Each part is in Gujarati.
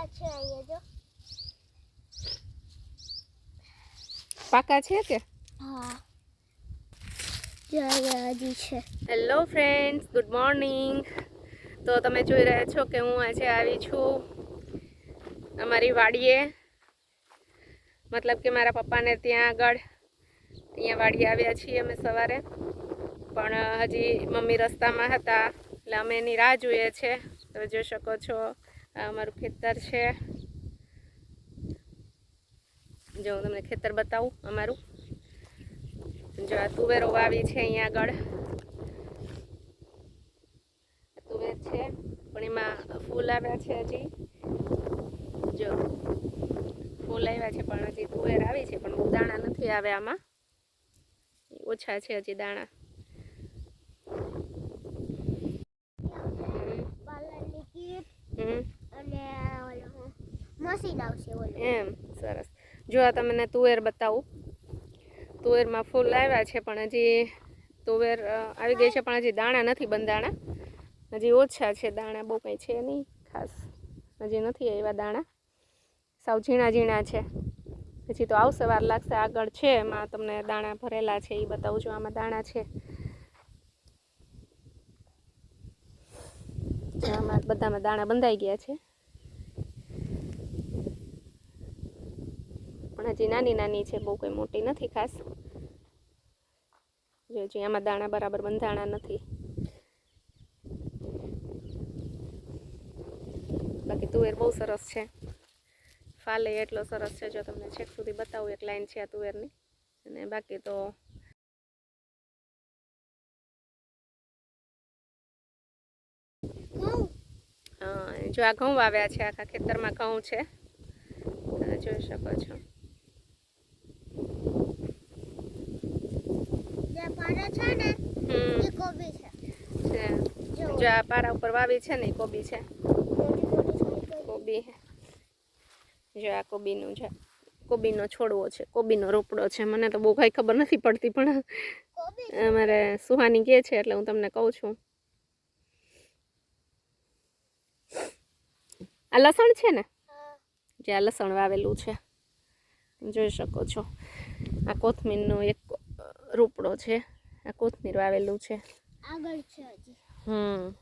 પાકા છે અહીંયા જો પાકા છે કે? હા. હજી છે. હેલો ફ્રેન્ડ્સ ગુડ મોર્નિંગ તો તમે જોઈ રહ્યા છો કે હું આજે આવી છું અમારી વાડીએ. મતલબ કે મારા પપ્પાને ત્યાં આગળ અહીંયા વાડીએ આવ્યા છીએ અમે સવારે. પણ હજી મમ્મી રસ્તામાં હતા એટલે અમે એની રાહ જોઈએ છે. તમે જોઈ શકો છો. આ અમારું ખેતર છે. જો, હું તમને ખેતર બતાવું અમારું. જો, આ તુવેરો વાવી છે અહીંયા આગળ. તુવેર છે, પણ એમાં ફૂલ આવ્યા છે હજી. જો, ફૂલ આવ્યા છે, પણ હજી તુવેર આવી છે, પણ બહુ દાણા નથી આવ્યા આમાં. ઓછા છે હજી દાણા પાર્લરની કીટ હમ અને ઓલું મશીન આવશે ઓલું એમ સરસ જો આ તમને તુવેર બતાવું. તુવેરમાં ફૂલ આવ્યા છે, પણ હજી તુવેર આવી ગઈ છે, પણ હજી દાણા નથી, બંધાણા. હજી ઓછા છે, દાણા બહુ કંઈ છે નહીં ખાસ. હજી નથી આવ્યા દાણા. સાવ ઝીણા ઝીણા છે. હજી તો આવશે, વાર લાગશે આગળ છે, એમાં તમને દાણા ભરેલા છે, એ બતાવું છું, આમાં દાણા છે. આમાં બધામાં દાણા બંધાઈ ગયા છે. પણ હજી નાની નાની છે, બહુ કંઈ મોટી નથી ખાસ. જો હજી આમાં દાણા બરાબર બંધાણા નથી. બાકી તુવેર બહુ સરસ છે. ફાલે એટલો સરસ છે, જો તમને છેક સુધી બતાવું, એક લાઈન છે આ તુવેરની. અને બાકી તો જો આ ઘઉં વાવ્યા છે, આખા ખેતરમાં ઘઉં છે. તમે જોઈ શકો છો. છે ને એ કોબી છે. જો. આ પારા ઉપર વાવી છે ને એ કોબી છે. કોબી જો આ કોબીનું છે. કોબીનો છોડવો છે કોબીનો રોપડો છે. મને તો બહુ કાંઈ ખબર નથી પડતી પણ અમારે સુહાની કે છે એટલે હું તમને કહું છું. આ લસણ છે ને? જે આ લસણ વાવેલું છે. જોઈ શકો છો. આ કોથમીરનો એક રોપડો છે. આ કોથમીર વાવેલું છે. આગળ છે હજી. હમ.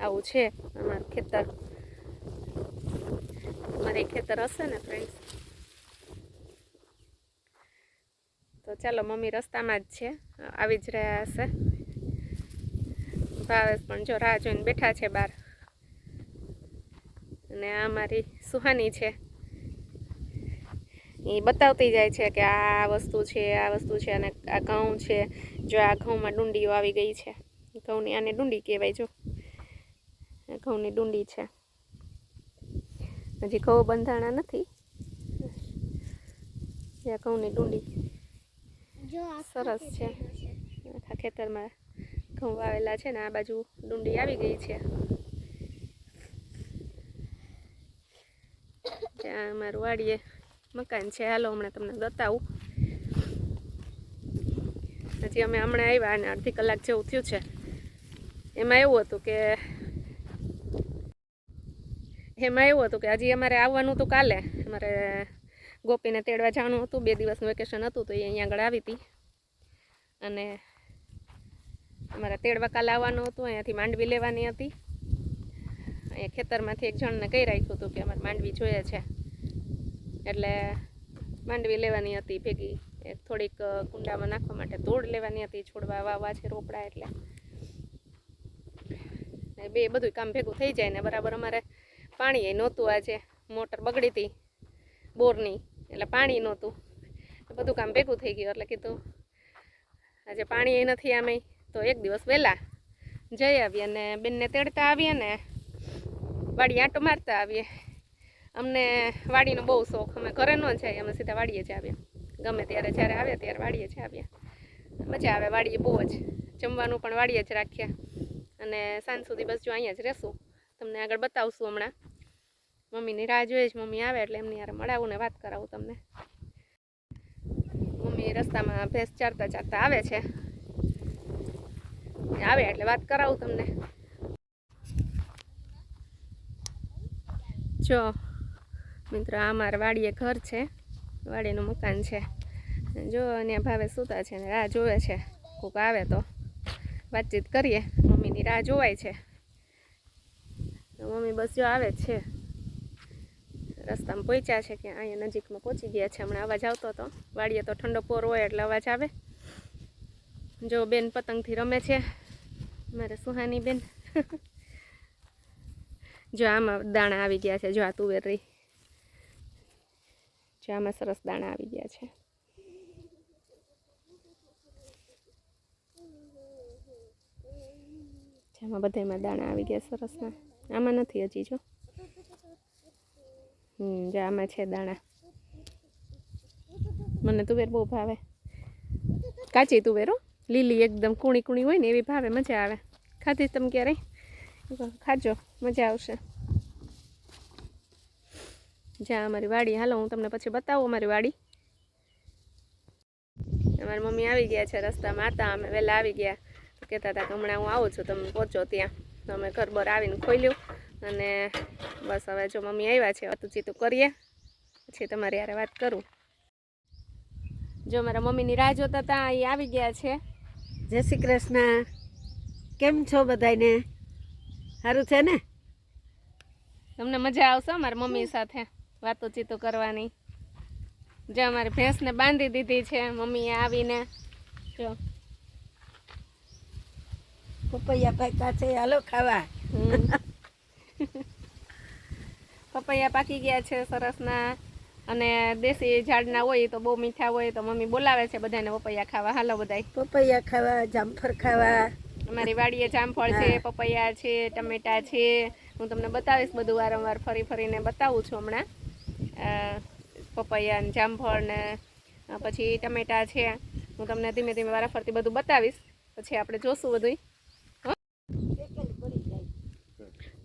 આવું છે અમારું ખેતર. અમારે ખેતર હશે ને ફ્રેન્ડ્સ તો ચાલો મમ્મી રસ્તામાં જ છે. આવી જ રહ્યા હશે. ભાવેશ પણ જો રાહ જોઈને બેઠા છે બહાર. અને આ મારી સુહાની છે. એ બતાવતી જાય છે કે આ વસ્તુ છે આ વસ્તુ છે અને આ ઘઉં છે. જો આ ઘઉંમાં ડુંડીઓ આવી ગઈ છે. ઘઉંની આને ડુંડી કહેવાય જો. આ ઘઉંની ડુંડી છે. હજી ઘઉં બંધાણા નથી. આ ઘઉંની ડુંડી સરસ છે. આખા ખેતરમાં ઘઉં વાવેલા છે ને આ બાજુ ડુંડી આવી ગઈ છે. ત્યાં અમારું વાડીએ મકાન છે. હાલો, હમણાં તમને બતાવું. હજી અમે હમણાં આવ્યા અને અડધી કલાક જેવું થયું છે. એમાં એવું હતું કે એમાં એવું હતું કે હજી અમારે આવવાનું હતું કાલે. અમારે ગોપીને તેડવા જવાનું હતું. બે દિવસનું વેકેશન હતું તો એ અહીંયા આગળ આવી હતી. અને અમારે તેડવા કાલે આવવાનું હતું. અહીંયાથી માંડવી લેવાની હતી. અહીંયા ખેતરમાંથી એક જણને કહી રાખ્યું હતું કે અમારે માંડવી જોઈએ છે. એટલે માંડવી લેવાની હતી ભેગી. એક થોડીક કુંડામાં નાખવા માટે ધૂળ લેવાની હતી, છોડવા વાવા છે રોપડા એટલે. ને બે બધું કામ ભેગું થઈ જાય ને બરાબર અમારે પાણી નહોતું આજે. મોટર બગડી હતી બોરની, એટલે પાણી નહોતું. બધું કામ ભેગું થઈ ગયું, એટલે કીધું આજે પાણી નથી આમે. તો એક દિવસ વહેલા જઈ આવીએ અને બેનને તેડતા આવીએ ને વાડી આંટો મારતા આવીએ. અમને વાડીનો બહુ શોખ. અમે ઘરે ન જઈએ અમે સીધા વાડીએ જ આવ્યા ગમે ત્યારે જ્યારે આવે ત્યારે વાડીએ જ આવ્યા મજા આવે વાડીએ બહુ જ. જમવાનું પણ વાડીએ જ રાખ્યા અને સાંજ સુધી બસ જો અહીંયા જ રહેશું. તમને આગળ બતાવશું હમણાં. મમ્મીની રાહ જોઈએ જ મમ્મી આવે એટલે એમની યાર મળાવું ને વાત કરાવું તમને. મમ્મી રસ્તામાં ભેંસ ચારતા ચારતા આવે છે. આવે એટલે વાત કરાવું તમને. જો મિત્રો, આ મારા વાડીએ ઘર છે. વાડીનું મકાન છે. જો અને ભાવે સૂતા છે ને રાહ જોવે છે. કોક આવે તો વાતચીત કરીએ. મમ્મીની રાહ જોવાય છે. મમ્મી બસ જો આવે છે. રસ્તામાં પહોંચ્યા છે કે અહીંયા નજીકમાં પહોંચી ગયા છે. હમણાં અવાજ આવતો હતો. વાડીએ તો ઠંડો પોર હોય એટલે અવાજ આવે. જો બેન પતંગથી રમે છે. મારે સુહાની બેન. જો આમાં દાણા આવી ગયા છે. જો આ તુવેર રહી જો આમાં સરસ દાણા આવી ગયા છે. જેમાં બધામાં દાણા આવી ગયા સરસના. આમાં નથી હજી જો. હમ, જે આમાં છે દાણા. મને તુવેર બહુ ભાવે. કાચી તુવેર લીલી એકદમ કૂણી કૂણી હોય ને એવી ભાવે, મજા આવે. ખાધી તમે ક્યારેય? ખાજો, મજા આવશે. જ્યાં અમારી વાડી. હાલો હું તમને પછી બતાવું અમારી વાડી. અમારી મમ્મી આવી ગયા છે રસ્તામાં. હતા અમે વહેલા આવી ગયા. કહેતા હતા કે હમણાં હું આવું છું તમે પહોંચો ત્યાં. તો અમે ઘર બર આવીને ખોલ્યું અને બસ હવે જો મમ્મી આવ્યા છે હતું ચીતું કરીએ. પછી તમારી યારે વાત કરું. જો મારા મમ્મીની રાહ જોતા હતા એ આવી ગયા છે. જય શ્રી કૃષ્ણ. કેમ છો બધાને સારું છે ને? તમને મજા આવશે અમારી મમ્મી સાથે? વાતો ચીતો કરવાની. જે અમારી ભેંસને બાંધી દીધી છે મમ્મીએ આવીને. જો. પપૈયા પાક્યા છે હાલો ખાવા. પપૈયા પાકી ગયા છે સરસના. અને દેશી ઝાડના હોય તો બહુ મીઠા હોય તો મમ્મી બોલાવે છે બધાને પપૈયા ખાવા. હાલો બધાય. પપૈયા ખાવા જામફળ ખાવા. અમારી વાડીએ જામફળ છે પપૈયા છે ટમેટા છે. હું તમને બતાવીશ બધું વારંવાર ફરી ફરીને બતાવું છું હમણાં. પપૈયા ને જામફળ ને પછી ટમેટા છે. હું તમને ધીમે ધીમે વારાફરતી બધું બતાવીશ. પછી આપણે જોશું બધું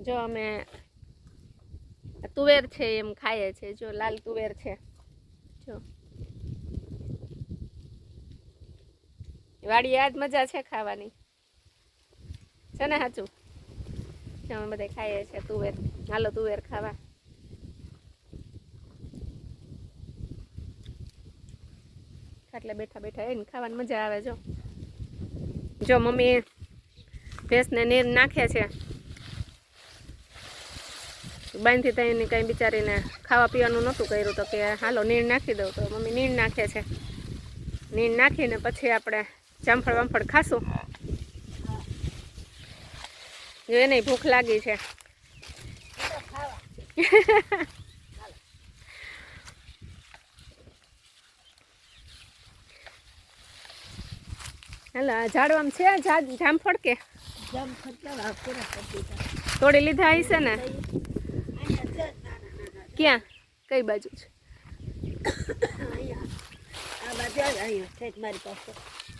જો અમે તુવેર છે એમ ખાઈએ છે. જો લાલ તુવેર છે. જો. વાડી આજ મજા છે ખાવાની. છે ને સાચું? અમે બધા ખાઈએ છીએ તુવેર, હાલો તુવેર ખાવા. ખાટલે બેઠા બેઠા એને ખાવાની મજા આવે જો. જો મમ્મી ભેંસને નીર નાખે છે. બાંધી તો એની કંઈ બિચારીને ખાવા પીવાનું નહોતું કર્યું તો કે હાલો નીર નાખી દઉં. તો મમ્મી નીર નાખે છે. નીર નાખીને પછી આપણે જામફળ વામફળ ખાશું. જો એને ભૂખ લાગી છે. હાલો આ ઝાડવામાં છે? જામફળ કે તોડી લીધા હશે ને? ક્યાં? કઈ બાજુ છે? અહીંયા આ બાજુ અહીંયા ઠેઠ મારી પાસે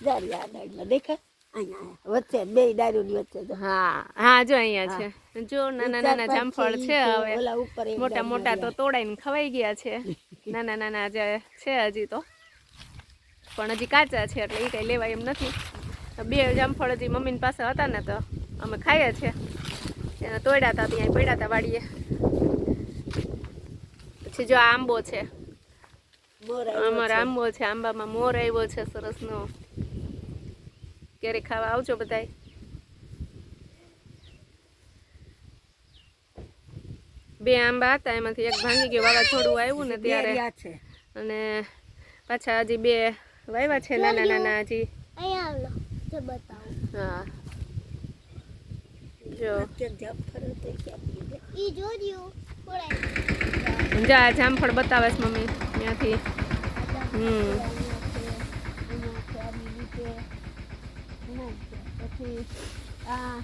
જારી આ ડાળમાં દેખા અહીંયા વચ્ચે બે ડાળીઓની વચ્ચે હા હા જો અહીંયા છે. જો નાના નાના જામફળ છે છે, હવે. ઓલા ઉપર મોટા મોટા તો. તોડાઈને ખવાઈ ગયા છે. નાના નાના જે છે હજી તો. પણ હજી કાચા છે એટલે એ કંઈ લેવાય એમ નથી. બે જામફળ હજી મમ્મીની પાસે હતા ને તો અમે ખાઈએ છે. એને તોડ્યા હતા ત્યાં પડ્યા હતા વાડીએ. પછી જો આંબો છે. મોર અમારો આંબો છે આંબામાં મોર આવ્યો છે સરસનો ક્યારે ખાવા આવજો બધાય. બે આંબા હતા એમાંથી એક ભાંગી ગયો વાવાઝોડું આવ્યું ને ત્યારે. અને પાછા હજી બે વાવ્યા છે નાના નાના હજી. અહીંયા આવલો. જો બતાવું. હા. જો. જા જામફળ બતાવે છે મમ્મી ત્યાંથી હમ. પછી આ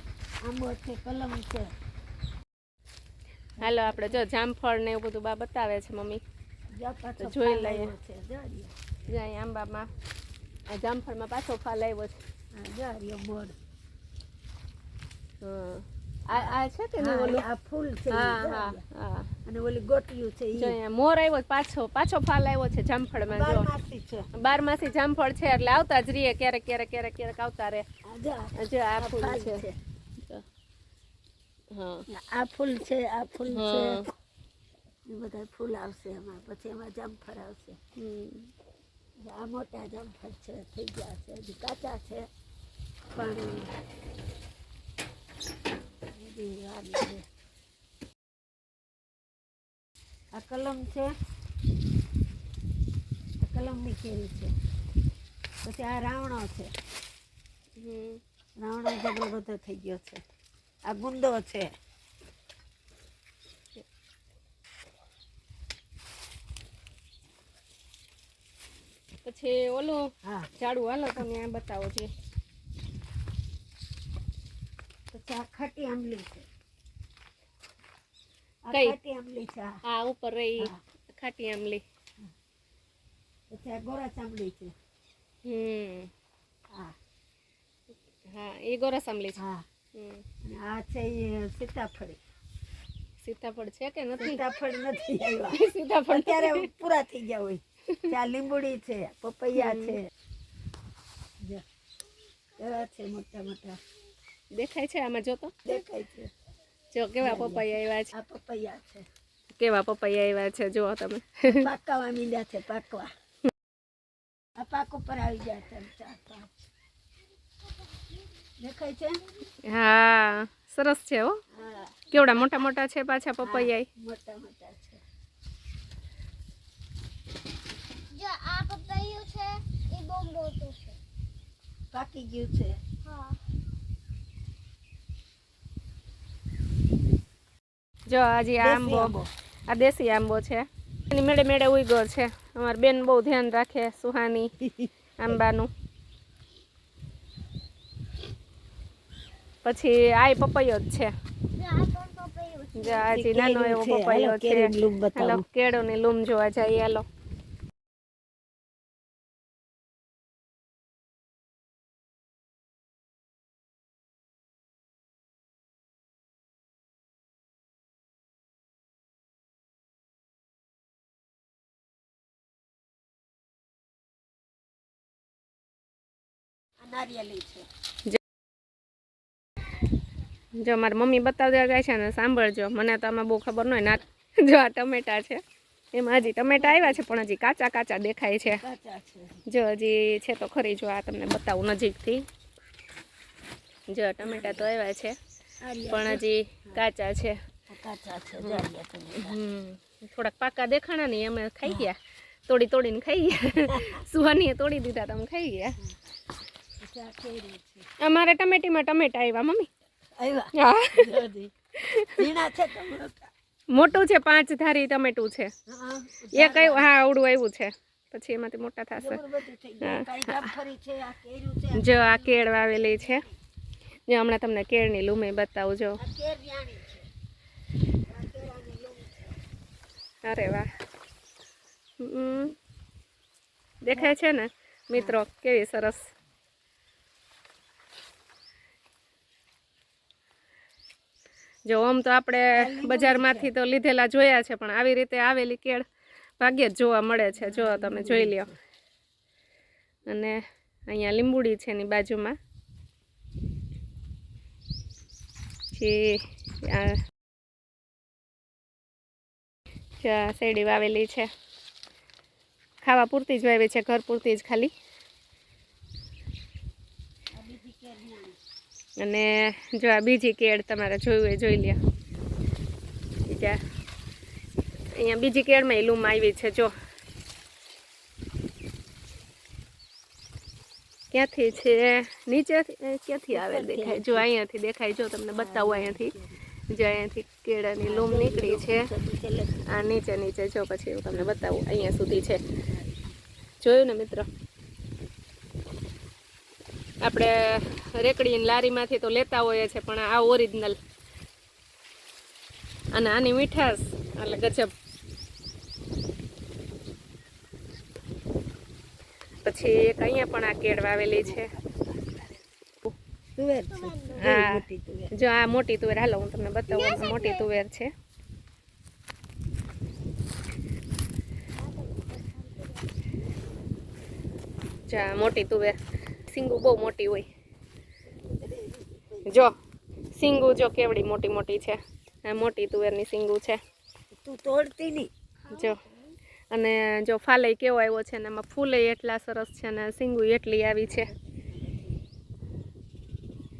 આંબો છે કલમ છે. હાલો આપણે જો જામફળ ને એવું બધું બા બતાવે છે મમ્મી. જોઈ લઈએ. જ્યાં આંબામાં આ જામફળમાં પાછો ફાલ આવ્યો છે. હા, જો રહ્યો મોર હા આ આ છે કે નહીં ઓલું? આ ફૂલ છે હા હા હા. અને ઓલી ગોટિયું છે ઈ. મોર આવ્યો પાછો પાછો ફાલ આવ્યો છે જામફળમાં જો. છે. બારમાસી જામફળ છે એટલે આવતા જ રહીએ ક્યારેક ક્યારેક ક્યારેક ક્યારેક આવતા રહે. આ જો ફૂલ છે. હા. આ ફૂલ છે આ ફૂલ છે. બધા ફૂલ આવશે એમાં પછી એમાં જામફળ આવશે. હમ. આ મોટા જામફળ છે થઈ ગયા છે હજી કાચા છે. પણ. આ કલમ છે. આ કલમની કેરી છે. પછી આ રાવણો છે. રાવણો ઝઘડો બધો થઈ ગયો છે. આ ગુંદો છે. પછી ઓલું હા. ઝાડું હાલો તમે આ બતાવો છે પછી આ ખાટી આંબલી છે? ખાટી આંબલી છે આ. ઉપર રહી ખાટી આંબલી. પછી આ ગોરા ચાંબલી છે. હમ. હા. હા એ ગોરા આમલી છે. હા. આ છે સીતાફળી. સીતાફળ છે કે નથી? સીતાફળ નથી આવ્યા. સીતાફળ અત્યારે પૂરા થઈ ગયા હોય. ત્યાં લીંબુડી છે પપૈયા છે. એવા છે મોટા મોટા. દેખાય છે આમાં જોતો દેખાય છે. જો કેવા પપૈયા એવા છે? આ પપૈયા છે. કેવા પપૈયા આવ્યા છે જુઓ તમે. પાકવા મીંડ્યા છે પાકવા. આ પાક ઉપર આવી ગયા છે ચાર પાંચ. દેખાય છે? હા સરસ છે હો. હા. કેવડા મોટા મોટા છે પાછા પપૈયા? મોટા મોટા છે જો આ પપૈયું છે એ બહુ મોટું છે. પાકી ગયું છે. હા. જો હજી આંબો. આ દેશી આંબો છે. એની મેળે મેળે ઉગ્યો છે. અમારી બેન બહુ ધ્યાન રાખે સુહાની આંબાનું. પછી આ પપૈયો જ છે. નાનો એવો પપૈયો છે. કેળો ની કેળોની લૂમ જોવા જઈએ હાલો. છે. જો મારી મમ્મી બતાવતા જાય છે ને સાંભળજો. મને તો આમાં બહુ ખબર ન હોય ના જો આ ટમેટા છે. એમાં હજી ટમેટા આવ્યા છે પણ હજી કાચા કાચા દેખાય છે. જો હજી છે તો ખરી જો આ તમને બતાવું નજીકથી. જો ટમેટા તો આવ્યા છે પણ હજી કાચા છે. થોડાક પાકા દેખાણા નહીં અમે ખાઈ ગયા. તોડી તોડીને ખાઈ ગયા. સુહાનીએ તોડી દીધા તમે ખાઈ ગયા. અમારે ટમેટીમાં ટમેટા આવ્યા મમ્મી. મોટા. છે પાંચ ધારી ટમેટું છે. એ કયું હા આવડું આવ્યું છે. પછી એમાંથી મોટા થશે. જો આ કેળ. વાવેલી છે. જો હમણાં તમને કેળની લૂમે બતાવું જો. અરે વાહ. દેખાય છે ને? મિત્રો કેવી સરસ જો આમ તો આપણે બજારમાંથી તો લીધેલા જોયા છે પણ આવી રીતે આવેલી કેળ ભાગ્યે જ જોવા મળે છે. જો તમે જોઈ લ્યો. અને અહીંયા લીંબુડી છે એની બાજુમાં. શેરડી વાવેલી છે. ખાવા પૂરતી જ વાવી છે ઘર પૂરતી જ ખાલી આ બીજી કેરિયાણી. અને જો આ બીજી કેળ તમારે જોયું એ જોઈ લ્યો. બીજા અહીંયા બીજી કેળમાં લૂમ આવી છે જો. ક્યાંથી છે? નીચેથી ક્યાંથી આવે દેખાય? જો અહીંયાથી દેખાય જો તમને બતાવું અહીંયાથી. જો અહીંયાથી કેળાની લૂમ નીકળી છે. આ નીચે નીચે જો પછી હું તમને બતાવું અહીંયા સુધી છે. જોયું ને મિત્રો? આપણે રેકડીની લારીમાંથી તો લેતા હોઈએ છીએ પણ આ ઓરિજિનલ અને આની મીઠાશ એટલે ગજબ. પછી એક અહીંયા પણ આ કેળ વાવેલી છે. હા. જો આ મોટી તુવેર હાલો હું તમને બતાવું મોટી તુવેર છે. મોટી તુવેર. સિંગુ બહુ મોટી હોય. જો સિંગુ જો કેવડી મોટી મોટી છે. આ મોટી તુવેરની સિંગુ છે. તું તોડતી નહીં. જો અને જો ફાલે કેવો આવ્યો છે ને એમાં ફૂલે એટલા સરસ છે ને સિંગુ એટલી આવી છે.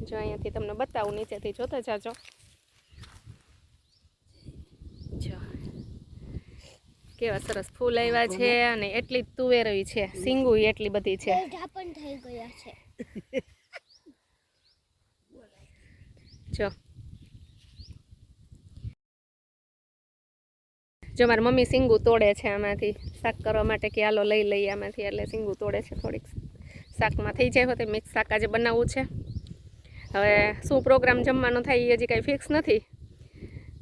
જો અહીંયાથી તમને બતાવું નીચેથી જોતા જાજો. કેવા સરસ ફૂલ આવ્યા છે અને એટલી જ તુવેરવી છે સિંગુ એટલી બધી છે. થઈ ગયા છે. જો. જો મારી મમ્મી સિંગુ તોડે છે આમાંથી શાક કરવા માટે કે આલો લઈ લઈએ આમાંથી એટલે સિંગુ તોડે છે થોડીક. શાકમાં થઈ જાય હોતે મિક્સ શાક આજે બનાવવું છે. હવે શું પ્રોગ્રામ જમવાનો થાય એ હજી કાંઈ ફિક્સ નથી.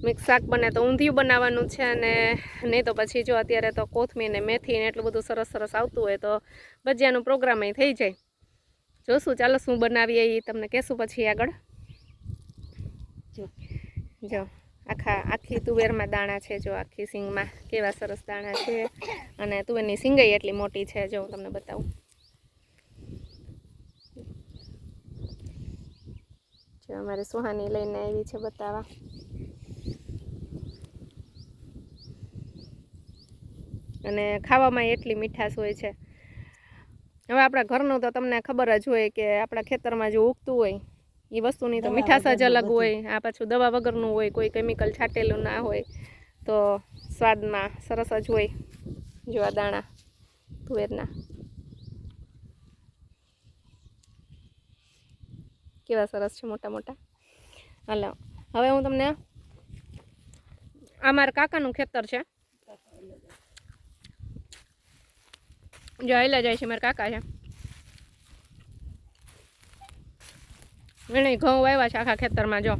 મિક્સ શાક બને તો ઊંધિયું બનાવવાનું છે અને નહીં તો પછી જો અત્યારે તો કોથમીર ને મેથી ને એટલું બધું સરસ સરસ આવતું હોય તો ભજીયાનું પ્રોગ્રામ અહીં થઈ જાય. જોશું, ચાલો શું બનાવીએ એ તમને કહેશું પછી આગળ. જો જો, આખા, આખી તુવેરમાં દાણા છે, જો આખી સિંગમાં કેવા સરસ દાણા છે અને તુવેરની સિંગઈ એટલી મોટી છે, જો હું તમને બતાવું. જો, અમારે સુહાની લઈને આવી છે બતાવવા. અને ખાવામાં એટલી મીઠાશ હોય છે. હવે આપણા ઘરનું તો તમને ખબર જ હોય કે આપણા ખેતરમાં જો ઉગતું હોય એ વસ્તુની તો મીઠાશ જ અલગ હોય આ પાછું દવા વગરનું હોય કોઈ કેમિકલ છાંટેલું ના હોય તો સ્વાદમાં સરસ જ હોય. જો આ દાણા તુવેરના. કેવા સરસ છે મોટા મોટા. હાલો હવે હું તમને આ મારા કાકાનું ખેતર છે. જો હાલ્યા જાય છે મારા કાકા છે. એને ઘઉં વાવ્યા છે આખા ખેતરમાં, જો.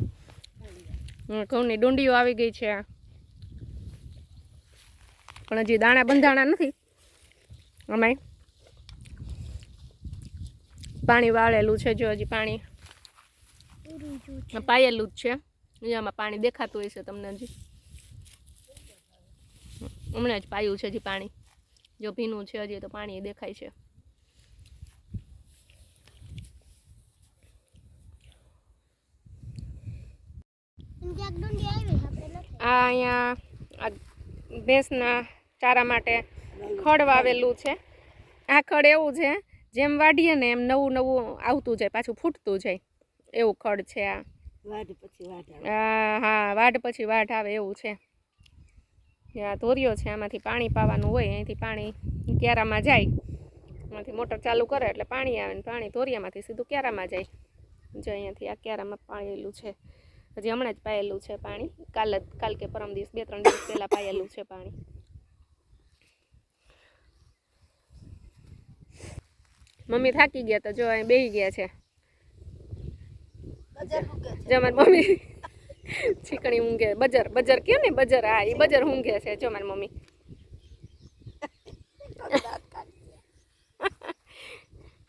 ઘઉંની ડુંડીઓ આવી ગઈ છે. પણ હજી દાણા બંધાણા નથી. અમે પાણી વાળેલું છે, જો હજી પાણી. પાયેલું જ છે. અહીંયામાં પાણી દેખાતું છે તમને હજી. હમણાં જ પાયું છે હજી પાણી. જો ભીનું છે હજી તો પાણી દેખાય છે. આ અહીંયા આ ભેંસના ચારા માટે ખડ વાવેલું છે. આ ખડ એવું છે જેમ વાઢીએ ને એમ નવું નવું આવતું જાય પાછું ફૂટતું જાય. એવું ખડ છે આ. વાઢ પછી વાઢ આવે. હા વાઢ પછી વાઢ આવે એવું છે. આ ધોરિયો છે આમાંથી પાણી પાવાનું હોય અહીંથી પાણી ક્યારામાં જાય. એમાંથી મોટર ચાલુ કરે એટલે પાણી આવે ને પાણી ધોરિયામાંથી સીધું ક્યારામાં જાય. જો અહીંયાથી આ ક્યારામાં પાયેલું છે. હજી હમણાં જ પાયેલું છે પાણી. કાલ જ કાલ કે પરમ દિવસ બે ત્રણ દિવસ પહેલાં પાયેલું છે પાણી. મમ્મી થાકી ગયા તો જો અહીં બેહી ગયા છે. જો મારી મમ્મી ચીકણી ઊંઘે. બજર બજર કે ને? બજર હા એ બજર ઊંઘે છે જો મારી મમ્મી.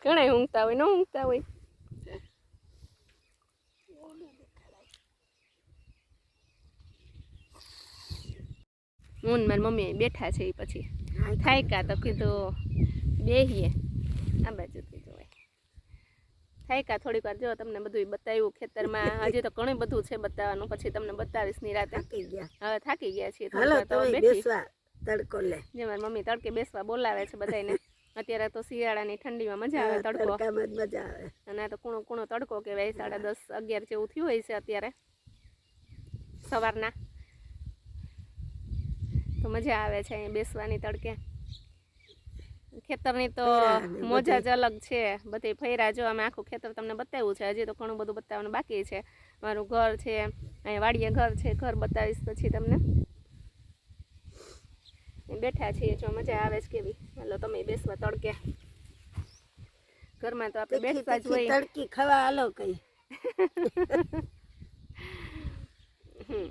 ઘણા ઊંઘતા હોય ન ઊંઘતા હોય. હું મારી મમ્મી બેઠા છે એ પછી. થાય થાયકા તો કીધું બેહીએ. આ બાજુથી. થાયકા થોડીક વાર જો તમને બધું બતાવ્યું ખેતરમાં. હજી તો ઘણું બધું છે બતાવવાનું. પછી તમને બતાવીશ થાકી ગયા. હવે થાકી ગયા છીએ. તડકો લે. જે મારી મમ્મી તડકે બેસવા બોલાવે છે બધાને અત્યારે તો શિયાળાની ઠંડીમાં મજા આવે તડકો. મજા આવે. અને આ તો કૂણો કૂણો તડકો કહેવાય. સાડા દસ અગિયાર જેવું થયું હોય છે અત્યારે. સવારના. તો મજા આવે છે અહીંયા બેસવાની તડકે. ખેતરની તો મોજા જ અલગ છે. બધી ફૈરા જો અમે આખું ખેતર તમને બતાવ્યું છે. હજી તો ઘણું બધું બતાવવાનું બાકી છે. મારું ઘર છે અહીંયા વાડીએ ઘર છે ઘર બતાવીશ પછી તમને. બેઠા છીએ જો મજા આવે છે કેવી. હાલો તમે બેસવા તડકે. ઘરમાં તો આપણે બેસવા જ હોય. તડકી ખાવા હાલો કઈ હમ.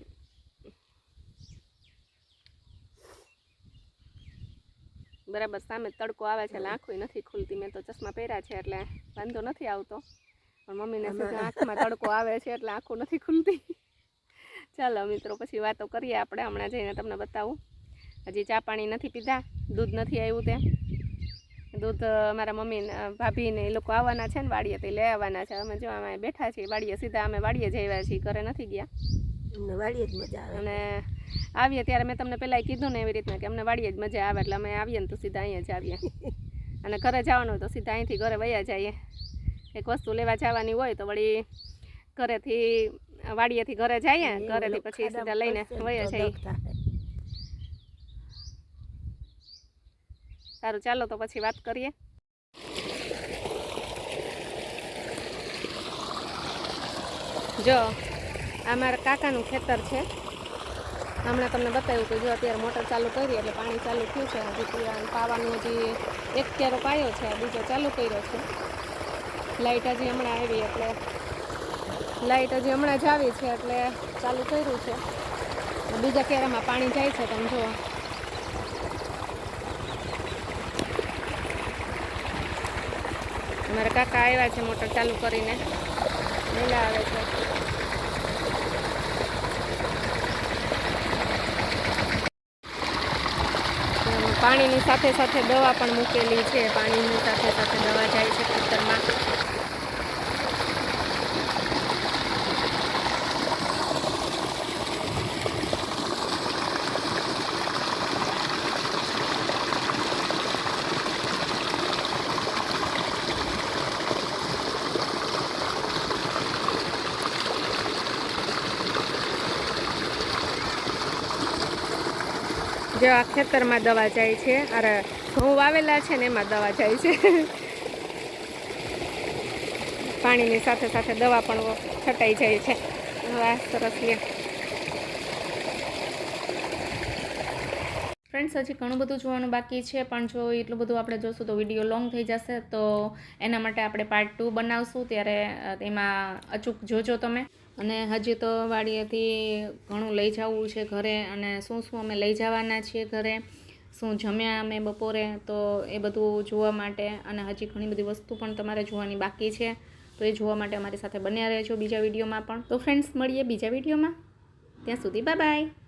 બરાબર સામે તડકો આવે છે એટલે આંખોય નથી ખુલતી. મેં તો ચશ્મા પહેર્યા છે એટલે વાંધો નથી આવતો. પણ મમ્મીને સીધા આંખમાં તડકો આવે છે એટલે આંખો નથી ખુલતી. ચાલો મિત્રો પછી વાતો કરીએ આપણે. હમણાં જઈને તમને બતાવું. હજી ચા પાણી નથી પીધા દૂધ નથી આવ્યું તે દૂધ મારા મમ્મી ભાભી ને એ લોકો આવવાના છે ને વાડીએ તે લઈ આવવાના છે. અમે જો અમે બેઠા છીએ વાડીએ સીધા અમે વાડીએ જઈ આવ્યા છીએ ઘરે નથી ગયા. વાડીએ જ મજા આવે. અને આવીએ ત્યારે મેં તમને પહેલાં કીધું ને એવી રીતના કે અમને વાડીએ જ મજા આવે એટલે અમે આવીએ ને તો સીધા અહીંયા જ આવીએ. અને ઘરે જવાનું હોય તો સીધા અહીંથી ઘરે વયા જઈએ. એક વસ્તુ લેવા જવાની હોય તો વળી ઘરેથી વાડીએથી ઘરે જઈએ ઘરેથી પછી સીધા લઈને વયા જઈએ. સારું ચાલો તો પછી વાત કરીએ. જો આ મારા કાકાનું ખેતર છે. હમણાં તમને બતાવ્યું કે જો અત્યારે મોટર ચાલુ કરી એટલે પાણી ચાલુ થયું છે. હજી પાવાનું હજી એક કેરો પાયો છે બીજો ચાલુ કર્યો છે. લાઇટ હજી હમણાં આવી એટલે લાઇટ હજી હમણાં જ આવી છે એટલે ચાલુ કર્યું છે. બીજા કેરામાં પાણી જાય છે તમે જુઓ અમારા કાકા આવ્યા છે મોટર ચાલુ કરીને. મેલા આવે છે અને પાણીની સાથે સાથે દવા પણ મૂકેલી છે. પાણીની સાથે સાથે દવા જાય છે ખેતરમાં જો આ ખેતરમાં દવા જાય છે. અરે, ઘઉં વાવેલા છે ને એમાં દવા જાય છે. પાણીની સાથે સાથે દવા પણ છટાઈ જાય છે. વાહ, સરસ લે ફ્રેન્ડ્સ હજી ઘણું બધું જોવાનું બાકી છે, પણ જો એટલું બધું આપણે જોશું તો વીડિયો લોંગ થઈ જશે, તો એના માટે આપણે પાર્ટ ટુ બનાવશું, ત્યારે એમાં અચૂક જોજો તમે. અને હજી તો વાડીએથી ઘણું લઈ જવું છે ઘરે અને શું શું અમે લઈ જવાના છીએ ઘરે, શું જમ્યા અમે બપોરે, તો એ બધું જોવા માટે અને હજી ઘણી બધી વસ્તુ પણ તમારે જોવાની બાકી છે. તો એ જોવા માટે અમારી સાથે બન્યા રહેજો બીજા વિડીયોમાં પણ. તો ફ્રેન્ડ્સ મળીએ બીજા વિડીયોમાં. ત્યાં સુધી બાય બાય